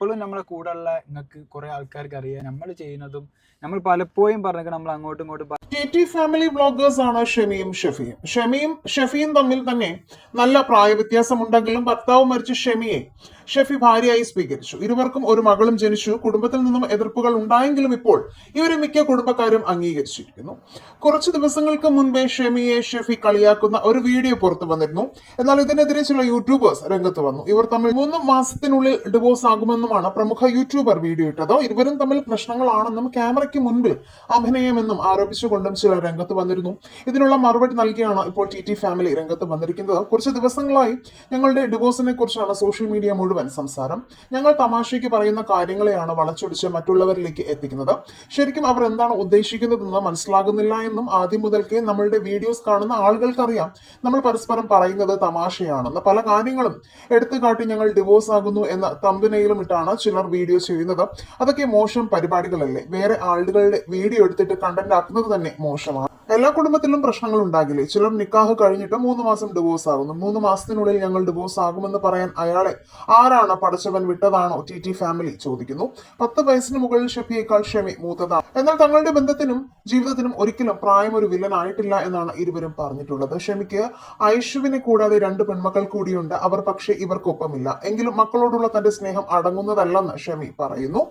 ഇപ്പോഴും നമ്മളെ കൂടെ ഉള്ള നിങ്ങൾക്ക് കുറെ ആൾക്കാർക്ക് അറിയാം. നമ്മൾ ചെയ്യുന്നതും നമ്മൾ പലപ്പോഴും പറഞ്ഞിട്ട് നമ്മൾ അങ്ങോട്ടും ഇങ്ങോട്ടും ടി ടി ഫാമിലി ബ്ലോഗേഴ്സ് ആണ് ഷെമിയും ഷെഫിയും ഷെമിയും ഷെഫിയും തമ്മിൽ തന്നെ നല്ല പ്രായവ്യത്യാസമുണ്ടെങ്കിലും ഭർത്താവ് മരിച്ച ഷെമിയെ ഷെഫി ഭാര്യയായി സ്വീകരിച്ചു. ഇരുവർക്കും ഒരു മകളും ജനിച്ചു. കുടുംബത്തിൽ നിന്നും എതിർപ്പുകൾ ഉണ്ടായെങ്കിലും ഇപ്പോൾ ഇവരെ മിക്ക കുടുംബക്കാരും അംഗീകരിച്ചിരിക്കുന്നു. കുറച്ച് ദിവസങ്ങൾക്ക് മുൻപേ ഷെമിയെ ഷെഫി കളിയാക്കുന്ന ഒരു വീഡിയോ പുറത്തു വന്നിരുന്നു. എന്നാൽ ഇതിനെതിരെ ചില യൂട്യൂബേഴ്സ് രംഗത്ത് വന്നു. ഇവർ തമ്മിൽ മൂന്ന് മാസത്തിനുള്ളിൽ ഡിവോഴ്സ് ആകുമെന്നുമാണ് പ്രമുഖ യൂട്യൂബർ വീഡിയോ ഇട്ടത്. ഇരുവരും തമ്മിൽ പ്രശ്നങ്ങളാണെന്നും ക്യാമറയ്ക്ക് മുൻപിൽ അഭിനയമെന്നും ആരോപിച്ചുകൊണ്ടും ചിലർ രംഗത്ത് വന്നിരുന്നു. ഇതിനുള്ള മറുപടി നൽകിയാണ് ഇപ്പോൾ ടി ടി ഫാമിലി രംഗത്ത് വന്നിരിക്കുന്നത്. കുറച്ച് ദിവസങ്ങളായി ഞങ്ങളുടെ ഡിവോഴ്സിനെ കുറിച്ചാണ് സോഷ്യൽ മീഡിയ മുഴുവൻ സംസാരം. ഞങ്ങൾ തമാശയ്ക്ക് പറയുന്ന കാര്യങ്ങളെയാണ് വളച്ചൊടിച്ച് മറ്റുള്ളവരിലേക്ക് എത്തിക്കുന്നത്. ശരിക്കും അവർ എന്താണ് ഉദ്ദേശിക്കുന്നതെന്ന് മനസ്സിലാകുന്നില്ല എന്നും ആദ്യം മുതൽക്കേ നമ്മളുടെ വീഡിയോസ് കാണുന്ന ആളുകൾക്കറിയാം. നമ്മൾ പരസ്പരം പറയുന്നത് തമാശയാണെന്ന്. പല കാര്യങ്ങളും എടുത്തു കാട്ടി ഞങ്ങൾ ഡിവോഴ്സ് ആകുന്നു എന്ന തമ്പനയിലും ഇട്ടാണ് ചിലർ വീഡിയോ ചെയ്യുന്നത്. അതൊക്കെ മോശം പരിപാടികളല്ലേ? വേറെ ആളുകളുടെ വീഡിയോ എടുത്തിട്ട് കണ്ടന്റ് ആക്കുന്നത് തന്നെ മോശമാണ്. എല്ലാ കുടുംബത്തിലും പ്രശ്നങ്ങൾ ഉണ്ടാകില്ലേ? ചിലർ നിക്കാഹ് കഴിഞ്ഞിട്ട് മൂന്ന് മാസം ഡിവോഴ്സ് ആകുന്നു. മൂന്ന് മാസത്തിനുള്ളിൽ ഞങ്ങൾ ഡിവോഴ്സ് ആകുമെന്ന് പറയാൻ അയാളെ ആരാണ് പടച്ചവൻ വിട്ടതാണോ ടി ടി ഫാമിലി ചോദിക്കുന്നു. പത്ത് വയസ്സിന് മുകളിൽ ഷെഫിയേക്കാൾ ഷെമി മൂത്തതാണ്. എന്നാൽ തങ്ങളുടെ ബന്ധത്തിനും ജീവിതത്തിനും ഒരിക്കലും പ്രായം ഒരു വില്ലൻ ആയിട്ടില്ല എന്നാണ് ഇരുവരും പറഞ്ഞിട്ടുള്ളത്. ഷെമിക്ക് ഐഷുവിനെ കൂടാതെ രണ്ട് പെൺമക്കൾ കൂടിയുണ്ട്. അവർ പക്ഷേ ഇവർക്കൊപ്പമില്ല. എങ്കിലും മക്കളോടുള്ള തന്റെ സ്നേഹം അടങ്ങുന്നതല്ലെന്ന് ഷെമി പറയുന്നു.